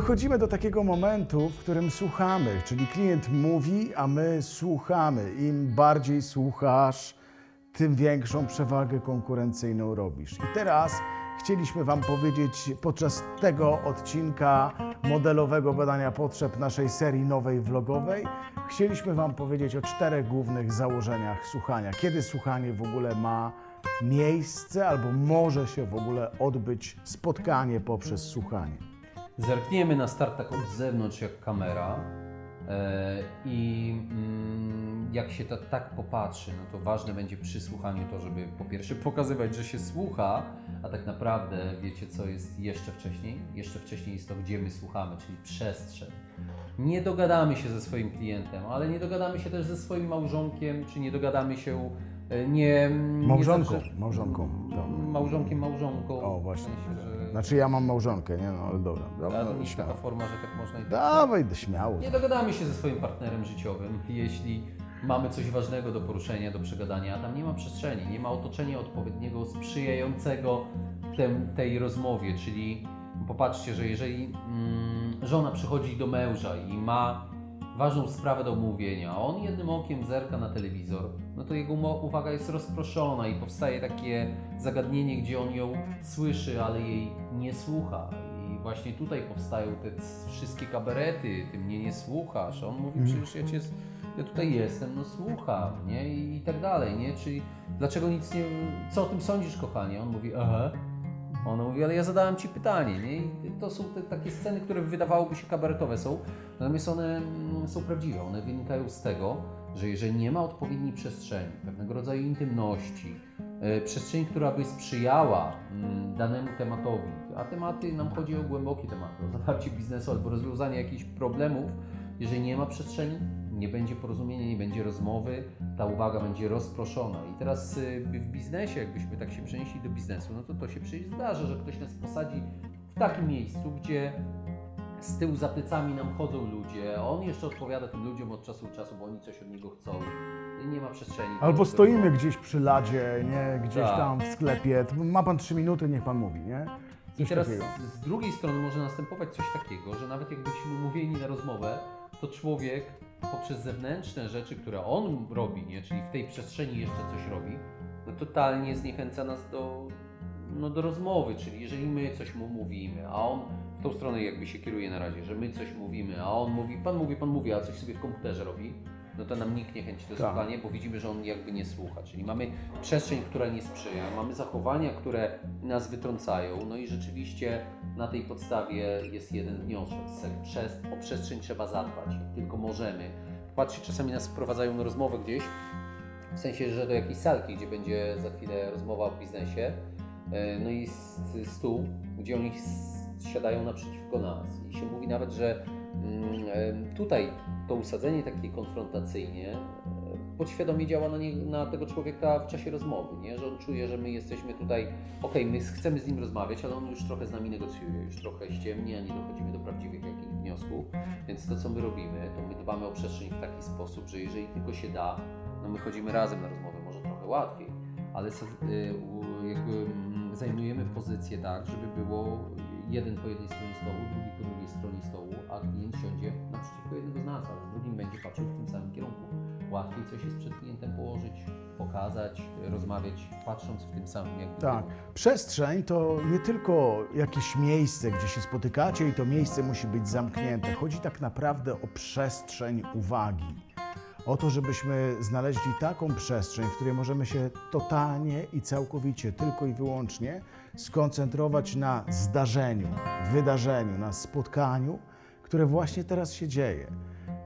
dochodzimy do takiego momentu, w którym słuchamy, czyli klient mówi, a my słuchamy. Im bardziej słuchasz, tym większą przewagę konkurencyjną robisz. I teraz chcieliśmy Wam powiedzieć podczas tego odcinka modelowego badania potrzeb naszej serii nowej vlogowej, chcieliśmy Wam powiedzieć o czterech głównych założeniach słuchania. Kiedy słuchanie w ogóle ma miejsce albo może się w ogóle odbyć spotkanie poprzez słuchanie. Zerkniemy na start tak od zewnątrz jak kamera e, i mm, jak się to tak popatrzy, no to ważne będzie przy słuchaniu to, żeby po pierwsze pokazywać, że się słucha, a tak naprawdę wiecie co jest jeszcze wcześniej? Jeszcze wcześniej jest to, gdzie my słuchamy, czyli przestrzeń. Nie dogadamy się ze swoim klientem, ale nie dogadamy się też ze swoim małżonkiem, czy nie dogadamy się e, nie... nie Małżonką, zawsze- małżonką, to. Małżonkiem, małżonką. O, właśnie. W sensie, że... Znaczy ja mam małżonkę, nie? No ale dobra. Dobra to jest taka forma, że tak można i tak. Dawaj, śmiało. Nie dogadamy się ze swoim partnerem życiowym, jeśli mamy coś ważnego do poruszenia, do przegadania, a tam nie ma przestrzeni, nie ma otoczenia odpowiedniego, sprzyjającego tem, tej rozmowie, czyli popatrzcie, że jeżeli mm, żona przychodzi do męża i ma ważną sprawę do omówienia, a on jednym okiem zerka na telewizor, no to jego uwaga jest rozproszona i powstaje takie zagadnienie, gdzie on ją słyszy, ale jej nie słucha. I właśnie tutaj powstają te wszystkie kabarety, ty mnie nie słuchasz, on mówi, przecież ja, cię, ja tutaj jestem, no słucham, nie? I, I tak dalej, nie? Czyli dlaczego nic nie, co o tym sądzisz, kochanie? On mówi, aha. Ona mówi, ale ja zadałem Ci pytanie, nie? I to są te takie sceny, które wydawałoby się kabaretowe są, natomiast one mm, są prawdziwe. One wynikają z tego, że jeżeli nie ma odpowiedniej przestrzeni, pewnego rodzaju intymności, e, przestrzeni, która by sprzyjała mm, danemu tematowi, a tematy, nam chodzi o głębokie tematy, o zawarcie biznesu albo rozwiązanie jakichś problemów, jeżeli nie ma przestrzeni, nie będzie porozumienia, nie będzie rozmowy, ta uwaga będzie rozproszona. I teraz y, w biznesie, jakbyśmy tak się przenieśli do biznesu, no to to się przecież zdarza, że ktoś nas posadzi w takim miejscu, gdzie z tyłu za plecami nam chodzą ludzie, on jeszcze odpowiada tym ludziom od czasu do czasu, bo oni coś od niego chcą. I nie ma przestrzeni. Albo stoimy gdzieś przy ladzie, nie? Gdzieś Tak. tam w sklepie. Ma pan trzy minuty, niech pan mówi, nie? I Coś teraz takiego. z drugiej strony może następować coś takiego, że nawet jakbyśmy umówieni na rozmowę, to człowiek poprzez zewnętrzne rzeczy, które on robi, nie, czyli w tej przestrzeni jeszcze coś robi, no totalnie zniechęca nas do, no, do rozmowy, czyli jeżeli my coś mu mówimy, a on w tą stronę jakby się kieruje na razie, że my coś mówimy, a on mówi, pan mówi, pan mówi, a coś sobie w komputerze robi, no to nam nikt nie chęci do Tak. słuchania, bo widzimy, że on jakby nie słucha. Czyli mamy przestrzeń, która nie sprzyja, mamy zachowania, które nas wytrącają, no i rzeczywiście na tej podstawie jest jeden wniosek. Przez, o przestrzeń trzeba zadbać, tylko możemy. Patrzcie, czasami nas wprowadzają na rozmowę gdzieś, w sensie, że do jakiejś salki, gdzie będzie za chwilę rozmowa o biznesie, e, no i stół, gdzie oni siadają naprzeciwko nas. I się mówi nawet, że tutaj to usadzenie takie konfrontacyjnie e, podświadomie działa na, nie, na tego człowieka w czasie rozmowy, nie? że on czuje, że my jesteśmy tutaj, okej, my chcemy z nim rozmawiać, ale on już trochę z nami negocjuje, już trochę ściemnia, nie dochodzimy do prawdziwych jakichś wniosków, więc to co my robimy, to my dbamy o przestrzeń w taki sposób, że jeżeli tylko się da, no my chodzimy razem na rozmowę, może trochę łatwiej, ale y, jakby mm, zajmujemy pozycję tak, żeby było jeden po jednej stronie stołu, drugi po drugiej stronie stołu, a klient siądzie naprzeciwko jednego z nas, ale z drugim będzie patrzył w tym samym kierunku. Łatwiej coś jest przed klientem położyć, pokazać, rozmawiać, patrząc w tym samym jakby Tak. kierunku. Przestrzeń to nie tylko jakieś miejsce, gdzie się spotykacie i to miejsce musi być zamknięte. Chodzi tak naprawdę o przestrzeń uwagi. O to, żebyśmy znaleźli taką przestrzeń, w której możemy się totalnie i całkowicie, tylko i wyłącznie skoncentrować na zdarzeniu, wydarzeniu, na spotkaniu, które właśnie teraz się dzieje.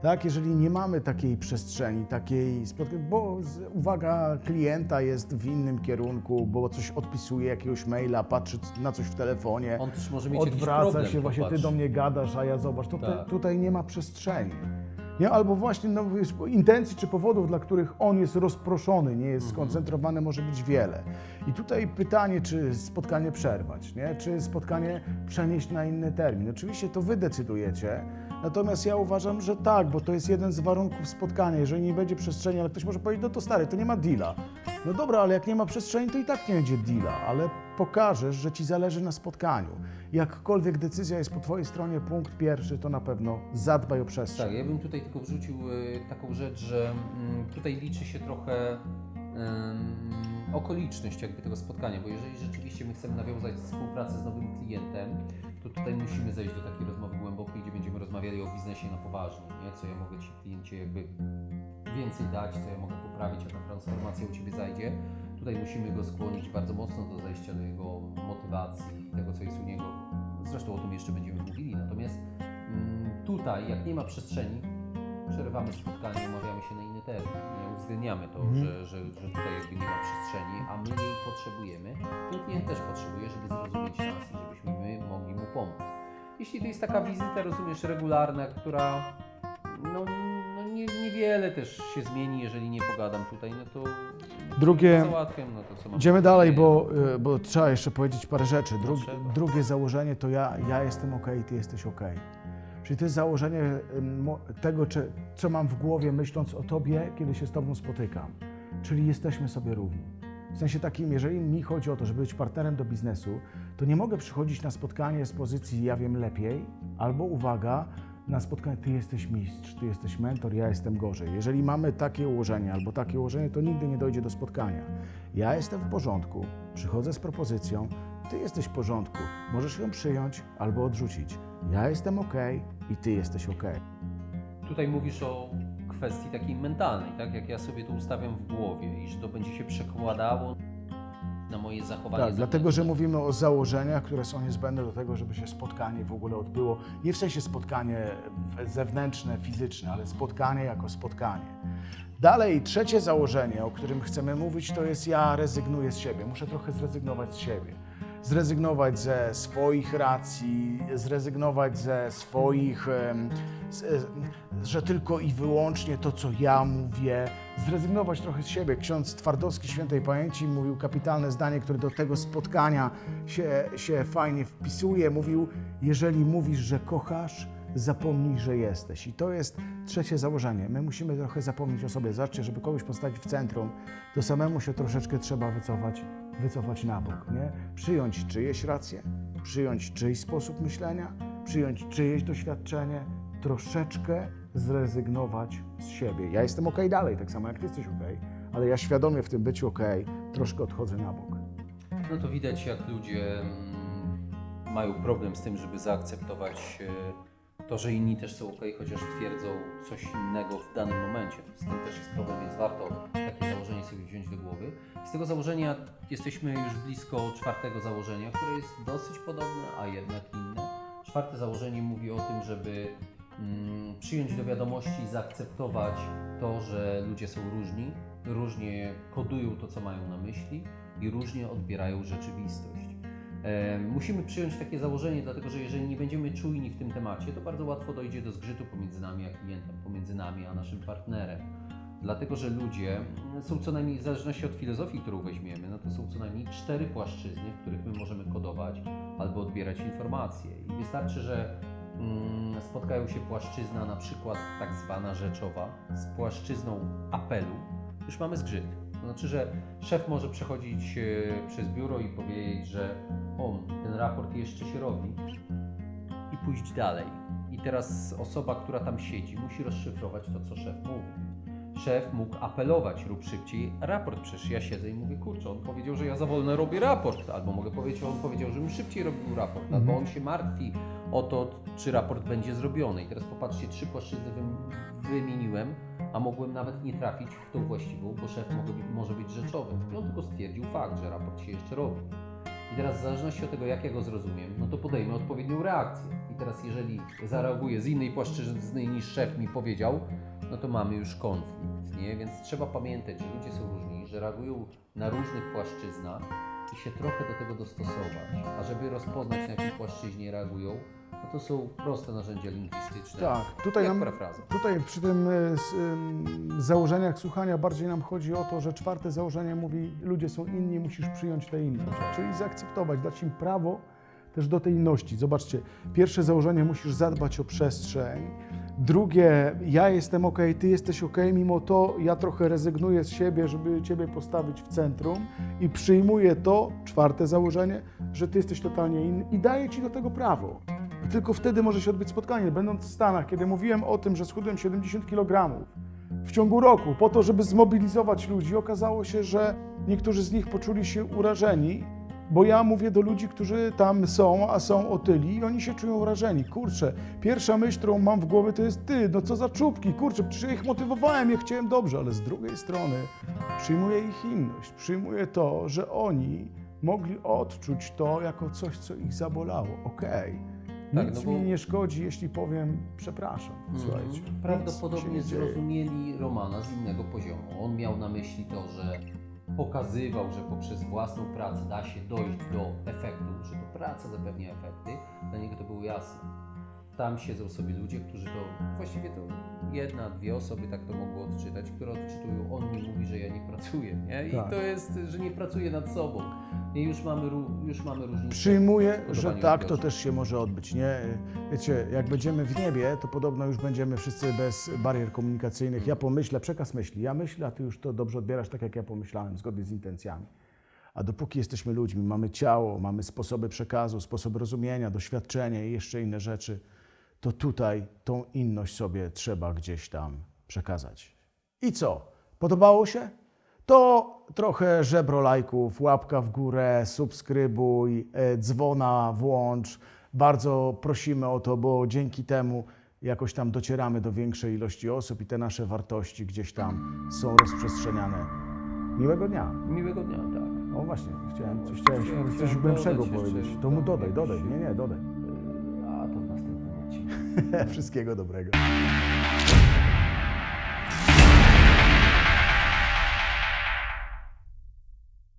Tak, jeżeli nie mamy takiej przestrzeni, takiej spotkania, bo uwaga klienta jest w innym kierunku, bo coś odpisuje, jakiegoś maila, patrzy na coś w telefonie, On też może mieć odwraca problem, się, właśnie ty do mnie gadasz, a ja zobacz, to Tak. tutaj nie ma przestrzeni. Nie? Albo właśnie no, wiesz, intencji czy powodów, dla których on jest rozproszony, nie jest skoncentrowany, może być wiele. I tutaj pytanie, czy spotkanie przerwać, nie? czy spotkanie przenieść na inny termin. Oczywiście to wy decydujecie, Natomiast ja uważam, że tak, bo to jest jeden z warunków spotkania. Jeżeli nie będzie przestrzeni, ale ktoś może powiedzieć, no to stary, to nie ma deala. No dobra, ale jak nie ma przestrzeni, to i tak nie będzie deala, ale pokażesz, że ci zależy na spotkaniu. Jakkolwiek decyzja jest po twojej stronie, punkt pierwszy, to na pewno zadbaj o przestrzeń. Tak, ja bym tutaj tylko wrzucił e, taką rzecz, że mm, tutaj liczy się trochę okoliczność jakby tego spotkania, bo jeżeli rzeczywiście my chcemy nawiązać współpracę z nowym klientem, to tutaj musimy zejść do takiej rozmowy głębokiej, gdzie będziemy rozmawiali o biznesie na poważnie, nie? co ja mogę Ci kliencie jakby więcej dać, co ja mogę poprawić, jaka transformacja u Ciebie zajdzie. Tutaj musimy go skłonić bardzo mocno do zejścia do jego motywacji, tego co jest u niego. Zresztą o tym jeszcze będziemy mówili. Natomiast mm, tutaj, jak nie ma przestrzeni, przerywamy spotkanie, umawiamy się na inny termin. Nie uwzględniamy to, Mhm. że, że, że tutaj jakby nie ma przestrzeni, a my jej potrzebujemy. Ten klient też potrzebuje, żeby zrozumieć nas i żebyśmy my mogli mu pomóc. Jeśli to jest taka wizyta, rozumiesz, regularna, która no, no nie, niewiele też się zmieni, jeżeli nie pogadam tutaj, no to Drugie- załatwiam, no to co mam Idziemy do dalej, bo, y, bo trzeba jeszcze powiedzieć parę rzeczy. Dru, trzeba. drugie założenie to ja, ja jestem ok, ty jesteś ok. Czyli to jest założenie tego, co mam w głowie, myśląc o tobie, kiedy się z tobą spotykam. Czyli jesteśmy sobie równi. W sensie takim, jeżeli mi chodzi o to, żeby być partnerem do biznesu, to nie mogę przychodzić na spotkanie z pozycji ja wiem lepiej, albo uwaga, na spotkanie ty jesteś mistrz, ty jesteś mentor, ja jestem gorzej. Jeżeli mamy takie ułożenie albo takie ułożenie, to nigdy nie dojdzie do spotkania. Ja jestem w porządku, przychodzę z propozycją, ty jesteś w porządku, możesz ją przyjąć albo odrzucić. Ja jestem ok i ty jesteś ok. Tutaj mówisz o kwestii takiej mentalnej, tak? Jak ja sobie to ustawiam w głowie i że to będzie się przekładało na moje zachowanie. Tak, dlatego że mówimy o założeniach, które są niezbędne do tego, żeby się spotkanie w ogóle odbyło. Nie w sensie spotkanie zewnętrzne, fizyczne, ale spotkanie jako spotkanie. Dalej, trzecie założenie, o którym chcemy mówić, to jest ja rezygnuję z siebie. Muszę trochę zrezygnować z siebie. Zrezygnować ze swoich racji, zrezygnować ze swoich, e, że tylko i wyłącznie to, co ja mówię, zrezygnować trochę z siebie. Ksiądz Twardowski Świętej Pamięci mówił kapitalne zdanie, które do tego spotkania się, się fajnie wpisuje. Mówił, jeżeli mówisz, że kochasz, zapomnij, że jesteś. I to jest trzecie założenie. My musimy trochę zapomnieć o sobie. Zobaczcie, żeby kogoś postawić w centrum, to samemu się troszeczkę trzeba wycofać, wycofać na bok. Nie? Przyjąć czyjeś racje, przyjąć czyjś sposób myślenia, przyjąć czyjeś doświadczenie, troszeczkę zrezygnować z siebie. Ja jestem ok dalej, tak samo jak ty jesteś ok, ale ja świadomie w tym byciu ok troszkę odchodzę na bok. No to widać, jak ludzie mm, mają problem z tym, żeby zaakceptować e, to, że inni też są ok, chociaż twierdzą coś innego w danym momencie. Z tym też jest problem, więc warto takie założenie sobie wziąć do głowy. Z tego założenia jesteśmy już blisko czwartego założenia, które jest dosyć podobne, a jednak inne. Czwarte założenie mówi o tym, żeby mm, przyjąć do wiadomości i zaakceptować to, że ludzie są różni, różnie kodują to, co mają na myśli i różnie odbierają rzeczywistość. Musimy przyjąć takie założenie, dlatego że jeżeli nie będziemy czujni w tym temacie, to bardzo łatwo dojdzie do zgrzytu pomiędzy nami a klientem, pomiędzy nami a naszym partnerem. Dlatego, że ludzie mm, są co najmniej, w zależności od filozofii, którą weźmiemy, no to są co najmniej cztery płaszczyzny, w których my możemy kodować albo odbierać informacje. I wystarczy, że mm, spotkają się płaszczyzna, na przykład tak zwana rzeczowa, z płaszczyzną apelu, już mamy zgrzyt. To znaczy, że szef może przechodzić e, przez biuro i powiedzieć, że o, ten raport jeszcze się robi i pójść dalej. I teraz osoba, która tam siedzi, musi rozszyfrować to, co szef mówi. Szef mógł apelować, rób szybciej raport. Przecież ja siedzę i mówię, kurczę, on powiedział, że ja za wolno robię raport. Albo mogę powiedzieć, on powiedział, żebym szybciej robił raport. Albo on się martwi o to, czy raport będzie zrobiony. I teraz popatrzcie, trzy płaszczyzny wym- wymieniłem, a mogłem nawet nie trafić w tą właściwą, bo szef może być, rzeczowy. I on tylko stwierdził fakt, że raport się jeszcze robi. I teraz w zależności od tego, jak ja go zrozumiem, no to podejmę odpowiednią reakcję. I teraz jeżeli zareaguję z innej płaszczyzny niż szef mi powiedział, no to mamy już konflikt, nie? Więc trzeba pamiętać, że ludzie są różni, że reagują na różnych płaszczyznach i się trochę do tego dostosować. A żeby rozpoznać, na jakiej płaszczyźnie reagują, no to są proste narzędzia lingwistyczne. Tak, tutaj jak nam, parafraza. Tutaj przy tym y, ym, założeniach słuchania bardziej nam chodzi o to, że czwarte założenie mówi, ludzie są inni, musisz przyjąć te inne, czyli zaakceptować, dać im prawo też do tej inności. Zobaczcie, pierwsze założenie musisz zadbać o przestrzeń. Drugie, ja jestem ok, ty jesteś ok, mimo to ja trochę rezygnuję z siebie, żeby ciebie postawić w centrum i przyjmuję to, czwarte założenie, że ty jesteś totalnie inny i daję ci do tego prawo. I tylko wtedy może się odbyć spotkanie. Będąc w Stanach, kiedy mówiłem o tym, że schudłem 70 kg w ciągu roku, po to, żeby zmobilizować ludzi, okazało się, że niektórzy z nich poczuli się urażeni, bo ja mówię do ludzi, którzy tam są, a są otyli i oni się czują urażeni. Kurczę, pierwsza myśl, którą mam w głowie to jest ty, no co za czubki, kurczę, przecież ich motywowałem, ja chciałem dobrze, ale z drugiej strony przyjmuję ich inność, przyjmuję to, że oni mogli odczuć to jako coś, co ich zabolało. Okej. Tak, Nic no bo- mi nie szkodzi, jeśli powiem przepraszam. Słuchajcie. Mhm. Prawdopodobnie się nie dzieje. zrozumieli Romana z innego poziomu. On miał na myśli to, że pokazywał, że poprzez własną pracę da się dojść do efektu, że to praca zapewnia efekty. Dla niego to było jasne. Tam siedzą sobie ludzie, którzy to, właściwie to jedna, dwie osoby tak to mogły odczytać, które odczytują, on mi mówi, że ja nie pracuję, nie? I Tak. to jest, że nie pracuję nad sobą. I już mamy, już mamy różnicę. Przyjmuję, że tak to odbiorców. też się może odbyć. Nie? Wiecie, jak będziemy w niebie, to podobno już będziemy wszyscy bez barier komunikacyjnych. Ja pomyślę, przekaz myśli. Ja myślę, a ty już to dobrze odbierasz tak, jak ja pomyślałem, zgodnie z intencjami. A dopóki jesteśmy ludźmi, mamy ciało, mamy sposoby przekazu, sposób rozumienia, doświadczenia i jeszcze inne rzeczy, to tutaj tą inność sobie trzeba gdzieś tam przekazać. I co? Podobało się? To trochę żebro lajków, łapka w górę, subskrybuj, e, dzwona włącz. Bardzo prosimy o to, bo dzięki temu jakoś tam docieramy do większej ilości osób i te nasze wartości gdzieś tam są rozprzestrzeniane. Miłego dnia. Miłego dnia, tak. O właśnie, chciałem coś, chciałem, Chciałem- coś głębszego powiedzieć. To mu dodaj, dodaj. Nie, nie, dodaj. A to w następnym odcinku. Wszystkiego dobrego.